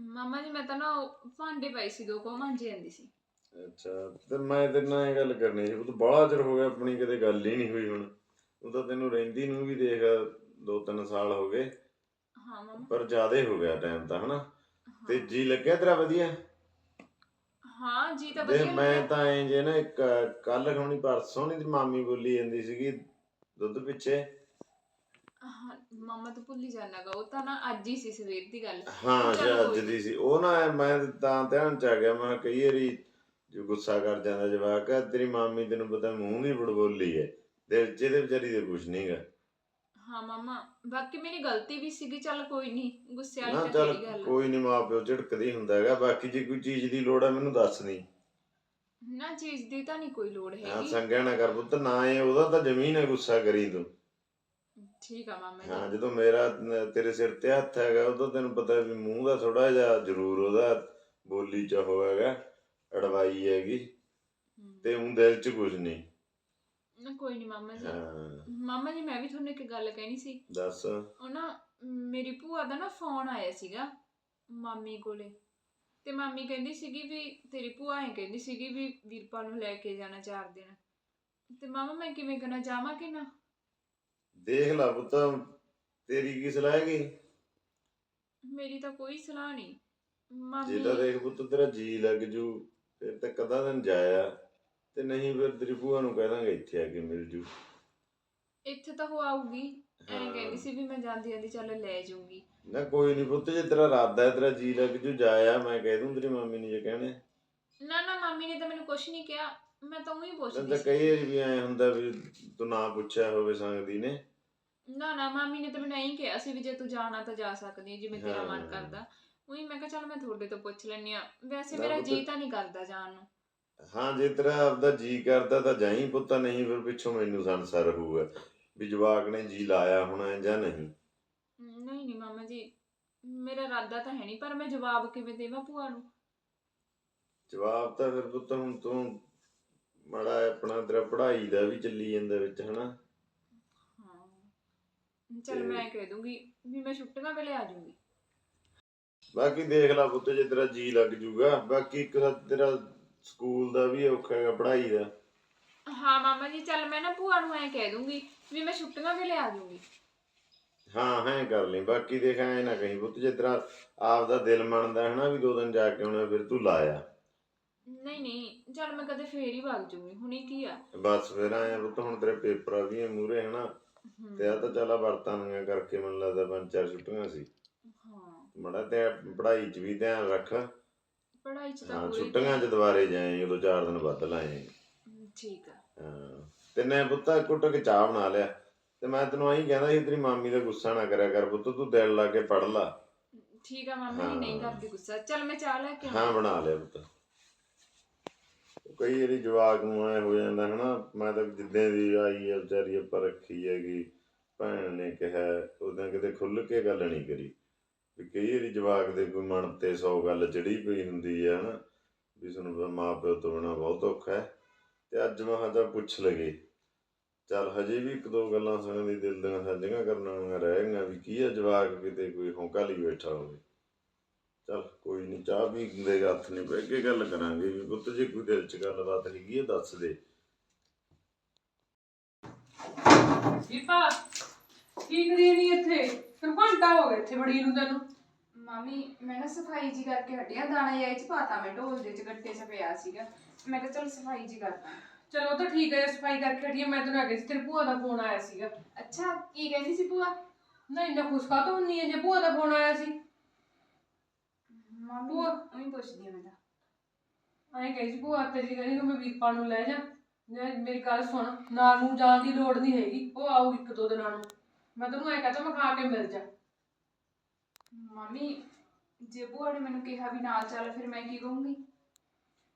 ਮਾਮਾ ਜੀ ਮੈਂ ਤਾਂ ਨਾ ਉਹ ਭਾਂਡੇ ਪਏ ਸੀ ਦੋ ਕੋ ਮਾਂਜੇ ਜਾਂਦੀ ਸੀ ਅੱਛਾ ਤੇ ਮੈਂ ਤੇਰੇ ਨਾਲ ਇਹ ਗੱਲ ਕਰਨੀ ਸੀ ਪੁੱਤ ਬੜਾ ਚਿਰ ਹੋ ਗਿਆ ਆਪਣੀ ਕਿਤੇ ਗੱਲ ਹੀ ਨਹੀਂ ਹੋਈ ਹੁਣ ਉਹ ਤਾਂ ਤੈਨੂੰ ਰਹਿੰਦੀ ਨੂੰ ਵੀ ਦੇਖ ਦੋ ਤਿੰਨ ਸਾਲ ਹੋ ਗਏ ਹਾਂ ਮਾਮਾ ਪਰ ਜ਼ਿਆਦੇ ਹੋ ਗਿਆ ਟਾਈਮ ਤਾਂ ਹਨਾ ਤੇ ਜੀ ਲੱਗਿਆ ਤੇਰਾ ਵਧੀਆ ਹਾਂ ਜੀ ਤਾਂ ਵਧੀਆ ਮੈਂ ਲੱਗਿਆ। ਤਾਂ ਐਂ ਜੇ ਨਾ ਇੱਕ ਕੱਲ ਖਾਣੀ ਪਰਸੋਂ ਨਹੀਂ ਤੇ ਮਾਮੀ ਬੋਲੀ ਜਾਂਦੀ ਸੀਗੀ ਦੁੱਧ ਪਿੱਛੇ। ਹਾਂ, ਮਾਮਾ ਤਾਂ ਭੁੱਲ ਹੀ ਜਾਣਾਗਾ ਉਹ ਤਾਂ ਨਾ ਅੱਜ ਹੀ ਸੀ ਸਵੇਰ ਦੀ ਗੱਲ। ਹਾਂ ਚੱਲ ਜੇ ਅੱਜ ਕੋਈ ਦੀ ਸੀ। ਉਹ ਨਾ ਮੈਂ ਤਾਂ ਧਿਆਨ ਚ ਆ ਗਿਆ ਮੈਂ ਕਈ ਵਾਰੀ ਜੋ ਗੁੱਸਾ ਕਰ ਜਾਂਦਾ ਜਵਾਕ ਆ, ਤੇਰੀ ਮਾਮੀ ਤੈਨੂੰ ਪਤਾ ਮੂੰਹ ਦੀ ਬੜਬੋਲੀ ਹੈ ਦਿਲ ਚ ਇਹਦੇ ਵਿਚਾਰੀ ਦੇ ਕੁਛ ਨਹੀਂਗਾ ਹਾਂ ਮਾਮਾ ਬਾਕੀ ਮੇਰੀ ਗਲਤੀ ਵੀ ਸੀਗੀ ਚੱਲ ਕੋਈ ਨਹੀਂ ਗੁੱਸੇ ਨਾ ਵਾਲੀ ਤਾਂ ਚੱਲ ਕਿਹੜੀ ਗੱਲ ਆ। ਕੋਈ ਨਹੀਂ ਮਾਪਿਓ ਝਿੜਕਦੀ ਹੁੰਦਾ ਹੈਗਾ ਬਾਕੀ ਜੇ ਕੋਈ ਚੀਜ਼ ਦੀ ਲੋੜ ਹੈ ਮੈਨੂੰ ਦੱਸ ਦੀ ਨਾ ਚੀਜ਼ ਦੀ ਤਾਂ ਨਹੀਂ ਕੋਈ ਲੋੜ ਹਾਂ ਹੈਗੀ। ਸੰਗਿਆ ਨਾ ਕਰ ਪੁੱਤ ਨਾ ਇਹ ਉਹਦਾ ਤਾਂ ਜ਼ਮੀਨ ਹੈ ਗੁੱਸਾ ਕਰੀ ਤੂੰ। ਠੀਕ ਆ ਮਾਮਾ ਹਾਂ ਜੀ ਜਦੋਂ ਮੇਰਾ ਨ- ਤੇਰੇ ਸਿਰ ਤੇ ਹੱਥ ਹੈਗਾ ਉਦੋਂ ਤੈਨੂੰ ਪਤਾ ਵੀ ਮੂੰਹ ਦਾ ਥੋੜਾ ਜਿਹਾ ਜ਼ਰੂਰ ਉਹਦਾ ਬੋਲੀ ਚ ਉਹ ਹੈਗਾ ਅੜਵਾਈ ਹੈਗੀ। ਹਮ, ਤੇ ਉਹ ਦਿਲ ਚ ਕੁਝ ਨਹੀਂ ਨਾ ਕੋਈ ਨਹੀਂ ਮਾਮਾ ਜੀ। ਹਾਂ। ਮਾਮਾ ਜੀ ਮੈਂ ਵੀ ਤੁਹਾਨੂੰ ਇੱਕ ਗੱਲ ਕਹਿਣੀ ਸੀ। ਦੱਸ। ਉਹ ਨਾ ਮੇਰੀ ਭੂਆ ਦਾ ਨਾ ਫੋਨ ਆਇਆ ਸੀਗਾ ਮਾਮੀ ਕੋਲੇ। ਤੇ ਮਾਮੀ ਕਹਿੰਦੀ ਸੀਗੀ ਵੀ ਤੇਰੀ ਭੂਆ ਐ ਕਹਿੰਦੀ ਸੀਗੀ ਵੀ ਵੀਰਪਾਲ ਨੂੰ ਲੈ ਕੇ ਜਾਣਾ ਚਾਰ ਦਿਨ। ਤੇ ਮਾਮਾ ਮੈਂ ਕਿਵੇਂ ਕਰਨਾ ਜਾਵਾਂ ਕਿ ਨਾ? ਦੇਖ ਲਾ ਪੁੱਤ ਤੇਰੀ ਕੀ ਸਲਾਹ ਹੈਗੀ? ਮੇਰੀ ਤਾਂ ਕੋਈ ਸਲਾਹ ਨਹੀਂ ਜੇ ਮਾਮੀ ਤਾਂ ਦੇਖ ਪੁੱਤ ਤੇਰਾ ਜੀ ਲੱਗ ਜੂ ਫਿਰ ਤਾਂ ਕਦਾ ਦਿਨ ਜਾਇਆ? ਤੇ ਨਹੀਂ ਫਿਰ ਤੇਰੀ ਭੂਆ ਨੂੰ ਕਹਿ ਦਾਂਗੇ ਇੱਥੇ ਆ ਕੇ ਮਿਲ ਜੂ। ਇੱਥੇ ਤਾਂ ਉਹ ਆਊਗੀ ਐਂ। ਕਹਿੰਦੀ ਸੀ ਵੀ ਮੈਂ ਜਾਂਦੀ ਜਾਂਦੀ ਚੱਲ ਲੈ ਜਾਊਂਗੀ। ਨਾ ਕੋਈ ਨਹੀਂ ਪੁੱਤ ਜੇ ਤੇਰਾ ਇਰਾਦਾ ਹੈ ਤੇਰਾ ਜੀ ਲੱਗ ਜੂ ਜਾਇਆ ਮੈਂ ਕਹਿ ਦੂੰ ਤੇਰੀ ਮੰਮੀ ਨੇ ਜੇ ਕਹਿਣੇ ਨਾ ਨਾ ਮਾਮੀ ਨੇ ਤਾਂ ਮੈਨੂੰ ਕੁਝ ਨਹੀਂ ਕਿਹਾ ਮੈਂ ਤਾਂ ਉਹੀ ਪੁੱਛਦੀ ਤਾਂ ਸੀ। ਕਈ ਵਾਰੀ ਵੀ ਐ ਹੁੰਦਾ ਵੀ ਤੂੰ ਨਾ ਪੁੱਛਿਆ ਹੋਵੇ ਸੰਗਦੀ ਨੇ। ਨਾ ਨਾ ਮਾਮੀ ਨੇ ਤਾਂ ਮੈਨੂੰ ਐਂ ਕਿਹਾ ਸੀ ਵੀ ਜੇ ਤੂੰ ਜਾਣਾ ਤਾਂ ਜਾ ਸਕਦੀ ਹੈ ਜਿਵੇਂ ਤੇਰਾ ਮਨ ਹਾਂ। ਕਰਦਾ। ਉਹੀ ਮੈਂ ਕਿਹਾ ਚੱਲ ਮੈਂ ਤੁਹਾਡੇ ਤੋਂ ਪੁੱਛ ਲੈਣੀ ਆ ਵੈਸੇ ਨਾ ਮੇਰਾ ਪੁੱਤ- ਜੀ ਤਾਂ ਨਹੀਂ ਕਰਦਾ ਜਾਣ ਨੂੰ। ਹਾਂ ਜੇ ਤੇਰਾ ਆਪਦਾ ਜੀ ਕਰਦਾ ਤਾਂ ਜਾਈ ਪੁੱਤ ਨਹੀਂ ਫਿਰ ਪਿੱਛੋਂ ਮੈਨੂੰ ਸੰਸਾਰ ਰਹੂਗਾ ਵੀ ਜਵਾਕ ਨੇ ਜੀ ਲਾਇਆ ਹੋਣਾ ਜਾਂ ਨਹੀਂ? ਨਹੀਂ ਨਹੀਂ ਮਾਮਾ ਜੀ ਮੇਰਾ ਇਰਾਦਾ ਤਾਂ ਹੈ ਨਹੀਂ ਪਰ ਮੈਂ ਜਵਾਬ ਕਿਵੇਂ ਦੇਵਾਂ ਭੂਆ ਨੂੰ? ਜਵਾਬ ਤਾਂ ਫਿਰ ਪੁੱਤ ਹੁਣ ਤੂੰ ਮਾੜਾ ਆਪਣਾ ਤੇਰਾ ਪੜ੍ਹਾਈ ਦਾ ਵੀ ਚੱਲੀ ਜਾਂਦਾ ਵਿੱਚ ਹਨਾ? ਹਾਂ। ਚੱਲ ਤੇ- ਮੈਂ ਕਹਿ ਦੂੰਗੀ ਵੀ ਮੈਂ ਛੁੱਟੀਆਂ ਵੇਲੇ ਆ ਜਾਊਂਗੀ ਬਾਕੀ ਦੇਖ ਲੈ ਪੁੱਤ ਜੇ ਤੇਰਾ ਜੀ ਲੱਗ ਜੂਗਾ ਬਾਕੀ ਇੱਕ ਤਾਂ ਤੇਰਾ ਸਕੂਲ ਦਾ ਵੀ ਔਖਾ ਹੈਗਾ ਪੜ੍ਹਾਈ ਦਾ। ਹਾਂ ਮਾਮਾ ਜੀ ਚੱਲ ਮੈਂ ਨਾ ਭੂਆ ਨੂੰ ਐਂ ਕਹਿ ਦੂੰਗੀ ਵੀ ਮੈਂ ਛੁੱਟੀਆਂ ਵੇਲੇ ਆ ਜਾਊਂਗੀ ਹਾਂ ਹੈ ਕਰ ਲਈ ਬਾਕੀ ਦੇਖ ਐ ਨਾ ਕਹੀਂ ਪੁੱਤ ਜੇ ਤੇਰਾ ਆਪਦਾ ਦਿਲ ਮੰਨਦਾ ਹੈ ਨਾ ਵੀ ਦੋ ਦਿਨ ਜਾ ਕੇ ਆਉਣਾ ਫਿਰ ਤੂੰ ਲਾਇਆ ਨਹੀਂ ਨਹੀਂ ਚੱਲ ਮੈਂ ਕਦੇ ਫੇਰ ਹੀ ਵਗ ਜਾਊਂਗੀ ਹੁਣੇ ਕੀ ਆ? ਬਸ ਫਿਰ ਆਇਆ ਪੁੱਤ ਹੁਣ ਤੇਰੇ ਪੇਪਰ ਆ ਵੀ ਮੂਰੇ ਹਨਾ ਹਮ, ਤੇ ਆ ਤਾਂ ਚੱਲ ਵਰਤਾਂ ਨੂੰ ਕਰਕੇ ਮੈਨੂੰ ਲੱਗਦਾ ਪੰਜ ਚਾਰ ਛੁੱਟੀਆਂ ਸੀ। ਹਾਂ। ਮੜਾ ਤੇ ਪੜ੍ਹਾਈ 'ਚ ਵੀ ਧਿਆਨ ਰੱਖ। ਪੜਾਈ ਚ ਤਾਂ ਹਾਂ ਪੂਰੀ ਛੁੱਟੀਆਂ 'ਚ ਦੁਬਾਰੇ ਜਾਏ ਉਦੋਂ ਚਾਰ ਦਿਨ ਵੱਧ ਲਾਏ ਠੀਕ ਆ। ਹਾਂ ਤੇ ਨੇ ਪੁੱਤਾ ਕੁੱਟ ਕੇ ਚਾਹ ਬਣਾ ਲਿਆ। ਤੇ ਮੈਂ ਤੈਨੂੰ ਆਹੀ ਕਹਿੰਦਾ ਸੀ ਤੇਰੀ ਮਾਮੀ ਦਾ ਗੁੱਸਾ ਨਾ ਕਰਿਆ ਕਰ ਪੁੱਤ ਤੂੰ ਦਿਲ ਲਾ ਕੇ ਪੜ ਲਾ। ਠੀਕ ਆ ਮਾਮਾ ਨਹੀਂ ਹਾਂ। ਕਰਦੀ ਗੁੱਸਾ। ਚੱਲ ਮੈਂ ਚਾਹ ਲੈ ਕੇ ਹਾਂ ਬਣਾ ਲਿਆ ਪੁੱਤ। ਉਹ ਕਈ ਵਾਰੀ ਜਵਾਕ ਨੂੰ ਐ ਹੋ ਜਾਂਦਾ ਹਨਾ ਮੈਂ ਤਾਂ ਜਿੱਦਾਂ ਦੀ ਆਈ ਆ ਵਿਚਾਰੀ ਆਪਾਂ ਰੱਖੀ ਹੈਗੀ ਭੈਣ ਨੇ ਕਿਹਾ ਉਦਾਂ ਕਿਤੇ ਖੁੱਲ ਕੇ ਗੱਲ ਨਹੀਂ ਕਰੀ। ਵੀ ਕਈ ਵਾਰੀ ਜਵਾਕ ਦੇ ਕੋਈ ਮਨ ਤੇ 100 ਗੱਲ ਚੜੀ ਪਈ ਹੁੰਦੀ ਹੈ ਹਨਾ ਵੀ ਸਾਨੂੰ ਮਾਂ ਪਿਓ ਤੋਂ ਬਿਨਾਂ ਬਹੁਤ ਔਖਾ ਹੈ। ਤੇ ਅੱਜ ਮੈਂ ਤਾਂ ਪੁੱਛ ਲਗੇ, ਚੱਲ ਹਜੇ ਵੀ ਇੱਕ ਦੋ ਗੱਲਾਂ ਸੁਣਨ ਦੀ ਦਿਲ ਦੀਆਂ ਸਾਂਝੀਆਂ ਕਰਨ ਵਾਲੀਆਂ ਰਹਿ ਗਈਆਂ ਵੀ ਕੀ ਆ ਜਵਾਕ ਕਿਤੇ ਕੋਈ ਹੌਂਕਾ ਲਈ ਬੈਠਾ ਹੋਵੇ। ਚੱਲ ਕੋਈ ਨਹੀਂ ਚਾਹ ਵੀ ਦੇ ਹੱਥ ਨਹੀਂ ਬਹਿ ਕੇ ਗੱਲ ਕਰਾਂਗੇ ਵੀ ਪੁੱਤ ਜੇ ਕੋਈ ਦਿਲ 'ਚ ਗੱਲਬਾਤ ਹੈਗੀ ਹੈ ਦੱਸ ਦੇ। ਦੀਪਾ ਕੀ ਕਰੀ ਨਹੀਂ ਇੱਥੇ? ਤੈਨੂੰ ਘੰਟਾ ਹੋ ਗਿਆ ਇੱਥੇ ਬੜੀ ਨੂੰ ਤੈਨੂੰ। ਮਾਮੀ ਮੈਂ ਨਾ ਸਫ਼ਾਈ ਜੀ ਕਰਕੇ ਹਟਿਆ ਦਾਣਾ ਜਾਈ ਚ ਪਾਤਾ ਮੈਂ ਢੋਲ ਦੇ ਚ ਗੱਟੇ ਚ ਪਿਆ ਸੀਗਾ। ਮੈਂ ਕਿਹਾ ਚਲ ਸਫ਼ਾਈ ਜੀ ਕਰਦਾ। ਚਲੋ ਤਾਂ ਠੀਕ ਹੈ ਸਫ਼ਾਈ ਕਰਕੇ ਹਟੀ ਆ, ਮੈਂ ਤੈਨੂੰ ਅੱਗੇ ਸੀ ਤੇਰੀ ਭੂਆ ਦਾ ਫੋਨ ਆਇਆ ਸੀਗਾ। ਅੱਛਾ ਕੀ ਕਹਿੰਦੀ ਸੀ ਭੂਆ? ਨਹੀਂ ਇੰਨਾ ਖੁਸ਼ ਕਾ ਤੋਂ ਹੁੰਨੀ ਹੈ ਜੇ ਭੂਆ ਦਾ ਫੋਨ ਆਇਆ ਸੀ। ਮਾਮੀ ਭੂਆ? ਉਹੀ ਪੁੱਛਦੀ ਆ ਮੈਂ ਤਾਂ। ਐਂ ਕਹੀ ਸੀ ਭੂਆ ਤੇਰੀ ਕਹਿੰਦੀ ਕਿ ਮੈਂ ਵੀਰਪਾਲ ਨੂੰ ਲੈ ਜਾ। ਮੇਰੀ ਗੱਲ ਸੁਣ ਨਾਲ ਨੂੰ ਜਾਣ ਦੀ ਲੋੜ ਨਹੀਂ ਹੈਗੀ ਉਹ ਆਊ ਇੱਕ ਦੋ ਦਿਨਾਂ ਨੂੰ। ਮੈਂ ਤੈਨੂੰ ਐਂ ਕਹਤਾ ਮੈਂ ਖਾ ਕੇ ਮਿਲ ਜਾ। ਮਾਮੀ, ਜੇ ਭੂਆ ਨੇ ਮੈਨੂੰ ਕਿਹਾ ਵੀ ਨਾਲ ਚੱਲ, ਫਿਰ ਮੈਂ ਕੀ ਕਹੂੰਗੀ?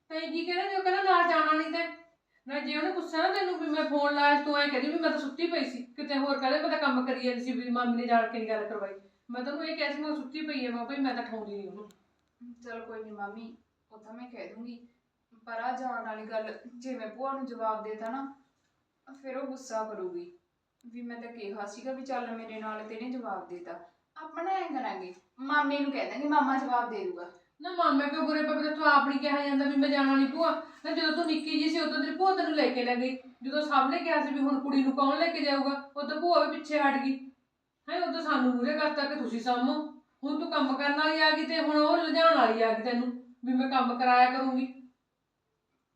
ਤੈਂ ਕੀ ਕਹਿਣਾ ਜੇ ਕਹਿੰਦਾ ਨਾਲ ਜਾਣਾ ਨਹੀਂ ਤੇ। ਨਾ ਜੇ ਉਹਨੇ ਗੁੱਸਾ ਨਾ ਤੈਨੂੰ ਵੀ ਮੈਂ ਫੋਨ ਲਾਇਆ ਤੂੰ ਐਂ ਕਹਿੰਦੀ ਵੀ ਮੈਂ ਤਾਂ ਸੁੱਤੀ ਪਈ ਸੀ। ਕਿਤੇ ਹੋਰ ਕਹਦੇ ਮੈਂ ਤਾਂ ਕੰਮ ਕਰੀ ਜਾਂਦੀ ਸੀ ਵੀ ਮੰਮੀ ਨੇ ਜਾਣ ਕੇ ਨਹੀਂ ਗੱਲ ਕਰਵਾਈ। ਮੈਂ ਤੈਨੂੰ ਇਹ ਕਿਹਾ ਸੀ, ਮੈਂ ਸੁੱਤੀ ਪਈ ਆ, ਮੈਂ ਭਈ ਮੈਂ ਤਾਂ ਠਾਉਂਦੀ ਨਹੀਂ ਉਹਨੂੰ। ਚਲ ਕੋਈ ਨਹੀਂ ਮਾਮੀ, ਉਹ ਤਾਂ ਮੈਂ ਕਹਿ ਦੂੰਗੀ। ਪਰ ਆ ਜਾਣ ਵਾਲੀ ਗੱਲ, ਜੇ ਮੈਂ ਭੂਆ ਨੂੰ ਜਵਾਬ ਦੇਤਾ ਨਾ, ਫਿਰ ਉਹ ਗੁੱਸਾ ਕਰੂਗੀ। ਵੀ ਮੈਂ ਤਾਂ ਕਿਹਾ ਸੀਗਾ ਵੀ ਚੱਲ ਮੇਰੇ ਨਾਲ ਤੇ ਇਹਨੇ ਜਵਾਬ ਦੇਤਾ ਆਪਣਾ ਐਂ ਕਰਾਂਗੇ ਮਾਮੇ ਨੂੰ ਕਹਿ ਦਾਂਗੇ ਮਾਮਾ ਜਵਾਬ ਦੇ ਦੂਗਾ। ਨਾ ਮਾਮੇ ਕਿਉਂ ਬੁਰੇ ਪਵੇ ਤੂੰ ਆਪ ਨਹੀਂ ਕਿਹਾ ਜਾਂਦਾ ਵੀ ਮੈਂ ਜਾਣਾ ਨਹੀਂ ਭੂਆ। ਨਾ ਜਦੋਂ ਤੂੰ ਨਿੱਕੀ ਜੀ ਸੀ ਉਦੋਂ ਤੇਰੀ ਭੂਆ ਤੈਨੂੰ ਲੈ ਕੇ ਲੈ ਗਈ। ਜਦੋਂ ਸਭ ਨੇ ਕਿਹਾ ਸੀ ਵੀ ਹੁਣ ਕੁੜੀ ਨੂੰ ਕੌਣ ਲੈ ਕੇ ਜਾਊਗਾ ਉਦੋਂ ਭੂਆ ਵੀ ਪਿੱਛੇ ਹਟ ਗਈ। ਹੈ ਉਦੋਂ ਸਾਨੂੰ ਮੂਰੇ ਕਰਤਾ ਕਿ ਤੁਸੀਂ ਸਾਂਭੋ। ਹੁਣ ਤੂੰ ਕੰਮ ਕਰਨ ਵਾਲੀ ਆ ਗਈ ਤੇ ਹੁਣ ਉਹ ਲਿਜਾਣ ਵਾਲੀ ਆ ਗਈ ਤੈਨੂੰ ਵੀ ਮੈਂ ਕੰਮ ਕਰਾਇਆ ਕਰੂੰਗੀ।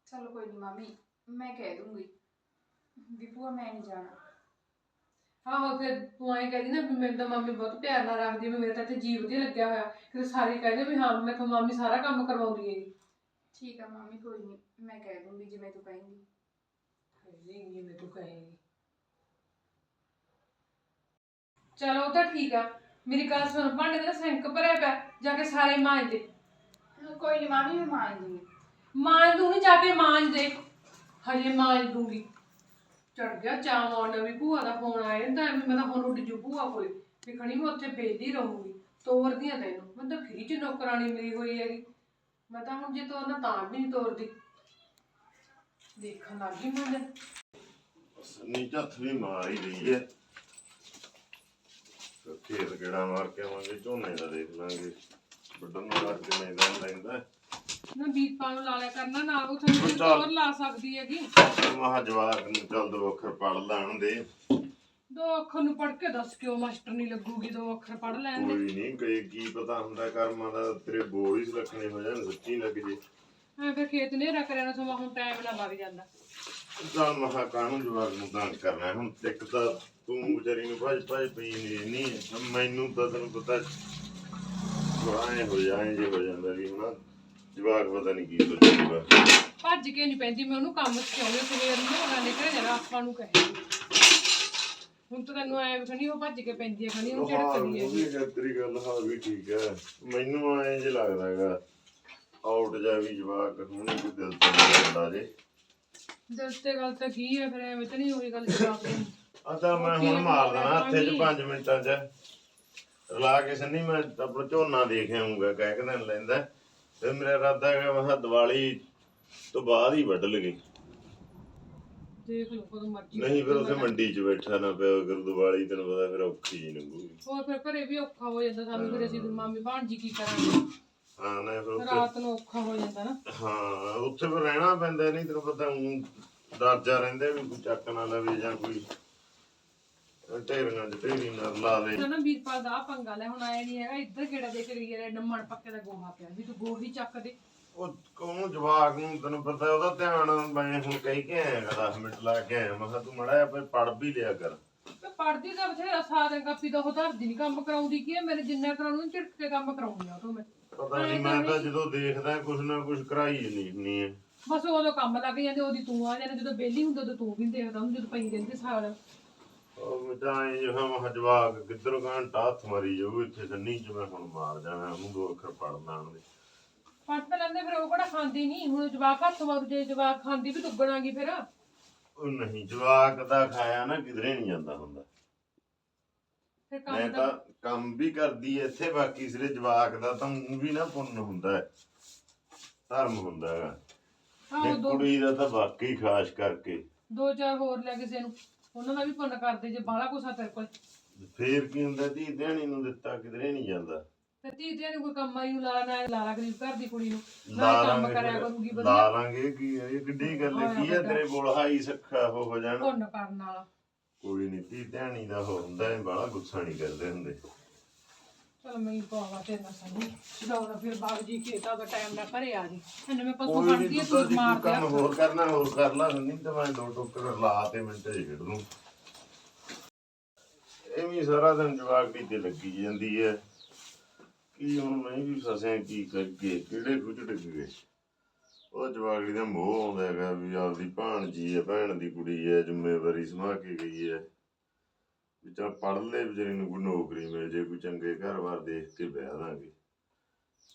ਚਲ ਕੋਈ ਨਹੀਂ ਮਾਮੀ ਮੈਂ ਕਹਿ ਦੂੰਗੀ ਵੀ ਭੂਆ ਮੈਂ ਨਹੀਂ ਜਾਣਾ। ਆਹੋ ਫਿਰ ਤੂੰ ਐਂ ਕਹਿੰਦੀ ਨਾ ਵੀ ਮੈਨੂੰ ਤਾਂ ਮੰਮੀ ਬਹੁਤ ਪਿਆਰ ਨਾਲ ਰੱਖਦੀ ਵੀ ਮੇਰਾ ਤਾਂ ਇੱਥੇ ਜੀ ਵਧੀਆ ਲੱਗਿਆ ਹੋਇਆ। ਫਿਰ ਸਾਰੇ ਕਹਿੰਦੇ ਵੀ ਹਾਂ ਮੈਂ ਤਾਂ ਮੰਮੀ ਸਾਰਾ ਕੰਮ ਕਰਵਾਉਂਦੀ ਹੈਗੀ। ਠੀਕ ਆ ਮਾਮੀ ਕੋਈ ਨਹੀਂ ਮੈਂ ਕਹਿ ਦੂੰਗੀ ਜਿਵੇਂ ਤੂੰ ਕਹੇਂਗੀ। ਨਹੀਂ ਜਿਵੇਂ ਤੂੰ ਕਹੇਂਗੀ। ਚਲੋ ਉਹ ਤਾਂ ਠੀਕ ਆ। ਮੇਰੀ ਗੱਲ ਸੁਣ ਭਾਂਡੇ ਦਾ ਸਿੰਕ ਭਰਿਆ ਪਿਆ ਜਾ ਕੇ ਸਾਰੇ ਮਾਂਜ ਦੇ ਕੋਈ ਨਹੀਂ ਮਾਮੀ ਮੈਂ ਮਾਰ ਦੂੰਗੀ। ਮਾਂਜ ਦੂੰ ਨੀ ਜਾ ਕੇ ਮਾਂਜ ਦੇ। ਹਜੇ ਮਾਂਜ ਦੂੰਗੀ। ਚੜ ਗਿਆ ਚਾਹ ਆਉਣ ਵੀ ਭੂਆ ਦਾ ਫੋਨ ਆਇਆ ਤਾਂ ਵੀ ਮੈਂ ਤਾਂ ਹੁਣ ਉੱਡ ਜੂ ਭੂਆ ਕੋਲੇ। ਵੀ ਖਣੀ ਮੈਂ ਉੱਥੇ ਬੇਦੀ ਰਹੂੰਗੀ, ਤੋਰਦੀਆਂ ਤੈਨੂੰ। ਮੈਂ ਤਾਂ ਫਰੀ ਚ ਨੌਕਰਾਨੀ ਮਿਲੀ ਹੋਈ ਹੈਗੀ। ਮੈਂ ਤਾਂ ਹੁਣ ਜੇ ਤੋਰਨਾ ਤਾਂ ਵੀ ਨਹੀਂ ਤੋਰਦੀ। ਦੇਖਣ ਲੱਗੀ ਮੈਂ ਸੰਨੀ ਝੱਥ ਵੀ ਮਾਰ ਹੀ ਰਹੀ ਹੈ। ਫਿਰ ਖੇਤ ਕਿਹੜਾ ਮਾਰ ਕੇ ਆਵਾਂਗੇ, ਝੋਨੇ ਦਾ ਦੇਖ ਲਾਂਗੇ। ਵੱਡਣ ਨੂੰ ਕੇ ਨਹੀਂ ਲੈਂਦਾ। ਨਾ ਵੀਰਪਾਲ ਨੂੰ ਲਾ ਲਿਆ ਕਰਨਾ ਨਾਲ ਉਹ ਥੋੜੀ ਚੱਲ। ਹੋਰ ਲਾ ਸਕਦੀ ਹੈਗੀ। ਮਹਾ ਜਵਾਕ ਨੂੰ ਚੱਲ ਦੋ ਅੱਖਰ ਪੜ ਲੈਣ ਦੇ। ਦੋ ਅੱਖਰ ਨੂੰ ਪੜ ਕੇ ਦੱਸ ਕਿਉਂ ਮਾਸਟਰ ਨਹੀਂ ਲੱਗੂਗੀ ਦੋ ਅੱਖਰ ਪੜ ਲੈਣ ਦੇ। ਕੋਈ ਨਹੀਂ ਕੋਈ ਕੀ ਪਤਾ ਹੁੰਦਾ ਕਰਮਾਂ ਦਾ ਤੇਰੇ ਬੋਲ ਹੀ ਸੁਲੱਖਣੇ ਹੋ ਜਾਣ ਸੱਚੀ ਲੱਗ ਜੇ। ਐ ਫਿਰ ਖੇਤ ਨੇਰਾ ਕਰਿਆ ਨਾ ਸਮਾਂ ਹੁਣ ਟਾਈਮ ਨਾ ਲੱਗ ਜਾਂਦਾ। ਚੱਲ ਮਹਾ ਕਾਹਨੂੰ ਜਵਾਕ ਨੂੰ ਤੰਗ ਕਰਨਾ ਹੁਣ ਇੱਕ ਤਾਂ ਤੂੰ ਵਿਚਾਰੀ ਨੂੰ ਭੱਜ ਭੱਜ ਪਈ ਨਹੀਂ ਨਹੀਂ ਮੈਨੂੰ ਤਾਂ ਤੈਨੂੰ ਪਤਾ ਹੋ ਜਾਏ ਜੇ ਹੋ ਜਾਂਦਾ ਵੀ ਹੁਣ ਜਵਾਕ ਪਤਾ ਨਹੀਂ ਕੀ ਸੋਚੂਗਾ। ਭੱਜ ਕੇ ਨਹੀਂ ਪੈਂਦੀ ਮੈਂ ਉਹਨੂੰ ਕੰਮ ਸਿਖਾਉਂਦੀ ਸਵੇਰ ਨੂੰ ਉਹਨਾਂ ਨਿਕਲ ਜਾਣਾ ਆਪਾਂ ਨੂੰ ਕਹੇ। ਹੁਣ ਤਾਂ ਤੈਨੂੰ ਐ ਖਣੀ ਉਹ ਭੱਜ ਕੇ ਪੈਂਦੀ ਹੈ ਖਣੀ ਉਹ ਝੜਕਦੀ ਹੈ ਉਹ ਵੀ ਗੱਲ ਤੇਰੀ ਗੱਲ ਹਾਂ ਵੀ ਠੀਕ ਹੈ। ਮੈਨੂੰ ਐਂ ਜੇ ਲੱਗਦਾ ਹੈਗਾ ਆਊਟ ਜਾ ਵੀ ਜਵਾਕ ਹੁਣੇ ਕੋਈ ਦਿਲ ਤੋਂ ਜਾਂਦਾ ਜੇ। ਦਿਲ ਤੇ ਗੱਲ ਤਾਂ ਕੀ ਹੈ ਫਿਰ ਐਵੇਂ ਤਾਂ ਨਹੀਂ ਹੋਈ ਗੱਲ ਜਵਾਬ ਦੀ। ਆ ਤਾਂ ਮੈਂ ਹੁਣ ਮਾਰ ਦੇਣਾ ਹੱਥੇ ਚ 5 ਮਿੰਟਾਂ ਚ। ਰਲਾ ਕੇ ਸੰਨੀ ਮੈਂ ਆਪਣਾ ਝੋਨਾ ਦੇਖ ਆਉਂਗਾ ਕਹਿ ਕੇ ਦਿਨ ਲੈਂਦਾ। ਤੇ ਮੇਰਾ ਇਰਾਦਾ ਹੈਗਾ ਮੈਂ ਕਿਹਾ ਦੀਵਾਲੀ ਤੋਂ ਬਾਅਦ ਹੀ ਵੱਢ ਲਗੇ ਦੇਖ ਲਓ ਕਦੋਂ ਮਰਜ਼ੀ ਨਹੀਂ ਫਿਰ ਉੱਥੇ ਮੰਡੀ 'ਚ ਬੈਠਾ ਨਾ ਪਿਆ ਅਗਰ ਦੀਵਾਲੀ ਤੈਨੂੰ ਪਤਾ ਫਿਰ ਔਖੀ ਜੀ ਲੰਗੂਗੀ। ਹੋਰ ਫਿਰ ਘਰੇ ਵੀ ਔਖਾ ਹੋ ਜਾਂਦਾ ਸਾਨੂੰ ਫਿਰ ਅਸੀਂ ਮਾਮੀ ਭਾਣਜੀ ਕੀ ਕਰਾਂਗੇ? ਹਾਂ ਨਾ ਫਿਰ ਉੱਥੇ ਰਾਤ ਨੂੰ ਔਖਾ ਹੋ ਜਾਂਦਾ ਨਾ। ਹਾਂ ਉੱਥੇ ਫਿਰ ਰਹਿਣਾ ਪੈਂਦਾ ਨਹੀਂ ਤੈਨੂੰ ਪਤਾ ਊਂ ਡਰ ਜਾ ਰਹਿੰਦੇ ਵੀ ਕੋਈ ਚੱਕ ਨਾ ਲਵੇ ਜਾਂ ਕੋਈ ਢੇਰੀਆਂ ਚ ਢੇਰੀ ਨਾ ਲਾ ਦੇ ਨਾ ਵੀਰਪਾਲ ਦਾ ਆਹ ਪੰਗਾ ਲੈ ਹੁਣ ਆਇਆ ਨਹੀਂ ਹੈਗਾ ਇੱਧਰ ਕਿਹੜਾ ਦੇ ਕੇ ਗਈ ਹੈ ਨੰਮਣ ਪੱਕੇ ਦਾ ਗੋਹਾ ਪਿਆ ਵੀ ਤੂੰ ਗੋਹੀ ਚੱਕ ਦੇ। ਉਹ ਕੌਣ ਜਵਾਕ ਨੂੰ ਤੈਨੂੰ ਪਤਾ ਉਹਦਾ ਧਿਆਨ ਮੈਂ ਹੁਣ ਕਹੀ ਕੇ ਆਇਆ 10 ਮਿੰਟ ਲਾ ਕੇ ਆਇਆ ਮੈਂ ਕਿਹਾ ਤੂੰ ਮੜਾ ਜਿਹਾ ਪੜ ਵੀ ਲਿਆ ਕਰ। ਮੈਂ ਪੜਦੀ ਤਾਂ ਬਥੇਰਾ ਸਾਰਾ ਕਾਪੀ ਦਾ ਉਹ ਧਰਦੀ ਨਹੀਂ ਕੰਮ ਕਰਾਉਂਦੀ ਕੀ ਹੈ ਮੇਰੇ ਜਿੰਨਾ ਕਰਾਉਣੀ ਝਿੜਕ ਕੇ ਕੰਮ ਕਰਾਉਂਦੀ ਆ ਉਹ ਤੋਂ ਮੈਂ। ਪਤਾ ਨਹੀਂ ਮੈਂ ਤਾਂ ਜਦੋਂ ਦੇਖਦਾ ਕੁਛ ਨਾ ਕੁਛ ਕਰਾਈ ਨਹੀਂ ਹੁੰਨੀ ਹੈ ਬਸ ਉਦੋਂ ਕੰਮ ਲੱਗ ਜਾਂਦੇ ਉਹਦੀ ਤੂੰ ਆ ਜਾਂਦੀ ਜਦੋਂ ਬੇਲੀ ਹੁੰਦਾ ਉਦੋਂ ਤੂੰ ਵੀ ਨੀ ਦੇਖਦਾ ਉਹਨੂੰ ਜਦੋਂ ਪਈ ਰਹਿੰਦੀ ਸਾਰਾ। ਉਹ ਜਿਹਾ ਜਵਾਕ ਕਿੱਧਰੋਂ ਘੰਟਾ ਹੱਥ ਮਾਰੀ ਜਾਊ ਇੱਥੇ ਸੰਨੀ ਚ ਮੈਂ ਹੁਣ ਮਾਰ ਜਾਣਾ ਉਹਨੂੰ ਦੋ ਅੱਖਰ ਪੜ ਲਾਣ ਦੇ। ਪੜ ਤਾਂ ਲੈਂਦੇ ਫਿਰ ਉਹ ਕਿਹੜਾ ਖਾਂਦੀ ਨਹੀਂ? ਹੁਣ ਜਵਾਕ ਹੱਥ ਮਾਰੂ ਜੇ ਜਵਾਕ ਖਾਂਦੀ ਵੀ ਦੁੱਗਣਾਗੀ ਫਿਰ। ਉਹ ਨਹੀਂ ਜਵਾਕ ਦਾ ਖਾਇਆ ਨਾ ਕਿਧਰੇ ਨਹੀਂ ਜਾਂਦਾ ਹੁੰਦਾ। ਫਿਰ ਮੈਂ ਕੰਮ ਤਾਂ ਤਾਂ ਕੰਮ ਵੀ ਕਰਦੀ ਐ ਇੱਥੇ ਬਾਕੀ ਸਿਰੇ ਜਵਾਕ ਦਾ ਤਾਂ ਊਂ ਵੀ ਨਾ ਪੁੰਨ ਹੁੰਦਾ ਹੈ ਧਰਮ ਹੁੰਦਾ ਹੈਗਾ। ਆਹੋ ਤੇ ਦੋ ਕੁੜੀ ਦਾ ਤਾਂ ਵਾਕਈ ਖਾਸ ਕਰਕੇ। ਦੋ ਚਾਰ ਹੋਰ ਲੈ ਕਿਸੇ ਨੂੰ। ਉਹਨਾਂ ਦਾ ਵੀ ਪੁੰਨ ਕਰਦੇ ਜੇ ਬਾਹਲਾ ਕੁਛ ਆ ਤੇਰੇ ਕੋਲ। ਫੇਰ ਕੀ ਹੁੰਦਾ ਧੀ ਦੇਣੀ ਨੂੰ ਦਿੱਤਾ ਕਿਧਰੇ ਨਹੀਂ ਜਾਂਦਾ। ਤੇ ਧੀ ਤੇ ਨੂੰ ਕੋਈ ਕੰਮ ਆਈ ਨੂੰ ਲਾ ਨਾ ਲਾ ਲਾ ਗਰੀਬ ਘਰ ਦੀ ਕੁੜੀ ਨੂੰ। ਲਾ ਮੈਂ ਕੰਮ ਲਾਂਗੇ ਕਰਿਆ। ਕਰੂਗੀ ਲਾ ਵਧੀਆ। ਲਾਂਗੇ ਕੀ ਹੈ, ਇਹ ਕਿੱਡੀ ਗੱਲ ਹੈ ਹਾਂ, ਕੀ ਹੈ। ਤੇਰੇ ਕੋਲ ਹਾਈ ਸੱਖਾ ਉਹ ਹੋ ਜਾਣਾ। ਪੁੰਨ ਕਰਨ ਵਾਲਾ। ਕੋਈ ਨਹੀਂ ਤੀ ਧਿਆਣੀ ਦਾ ਹੋ ਹੁੰਦਾ ਇਹ ਬੜਾ ਗੁੱਸਾ ਨਹੀਂ ਕਰਦੇ ਹੁੰਦੇ। ਚਲ ਮੈਂ ਪਾਵਾ ਤੇ ਨਾ ਸਹੀ ਦੌੜਾ ਫਿਰ ਬਾਬੂ ਜੀ ਖੇਤਾਂ ਦਾ ਟਾਈਮ ਨਾ ਘਰੇ ਆ ਜੀ ਇਹਨੇ ਮੈਂ ਪਸ਼ੂ ਕੋਈ ਫੜਦੀ ਨਹੀਂ ਹੈ ਤੂੰ ਤੂੰ ਮਾਰ ਕੰਮ ਦਿਆ ਹੋਰ ਕਰਨਾ ਹੋਰ ਕਰ ਲਾ ਨਹੀਂ ਤਾਂ ਮੈਂ ਦੋ ਟੋਕਰ ਲਾ ਤੇ ਮਿੰਟ ਚ ਛੱਡ ਦੂੰ। ਐਵੇਂ ਸਾਰਾ ਦਿਨ ਜਵਾਗੜੀ ਤੇ ਲੱਗੀ ਜਾਂਦੀ ਹੈ। ਕੀ ਹੁਣ ਮੈਂ ਵੀ ਫਸਿਆ ਕੀ ਕਰਕੇ ਕਿਹੜੇ ਡਿੱਗ ਗਏ ਉਹ ਜਵਾਗੜੀ ਦਾ ਮੋਹ ਆਉਂਦਾ ਹੈਗਾ ਵੀ ਆਪਦੀ ਭਾਣਜੀ ਹੈ ਭੈਣ ਦੀ ਕੁੜੀ ਹੈ ਜ਼ਿੰਮੇਵਾਰੀ ਸਮਾ ਕੇ ਗਈ ਹੈ। ਵੀ ਚੱਲ ਪੜ੍ਹ ਲੈ ਵਿਚਾਰੀ ਨੂੰ ਕੋਈ ਨੌਕਰੀ ਮਿਲ ਜੇ, ਕੋਈ ਚੰਗੇ ਘਰ-ਬਾਰ ਦੇਖ ਕੇ ਬਹਿ ਦਾਂਗੇ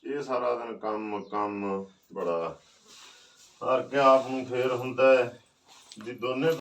ਇਹ ਸਾਰਾ ਦਿਨ ਕੰਮ ਕੰਮ ਬੜਾ। ਹਰ ਕੇ ਆਪ ਨੂੰ ਫੇਰ ਹੁੰਦਾ ਹੈ ਵੀ ਦੋਨੇ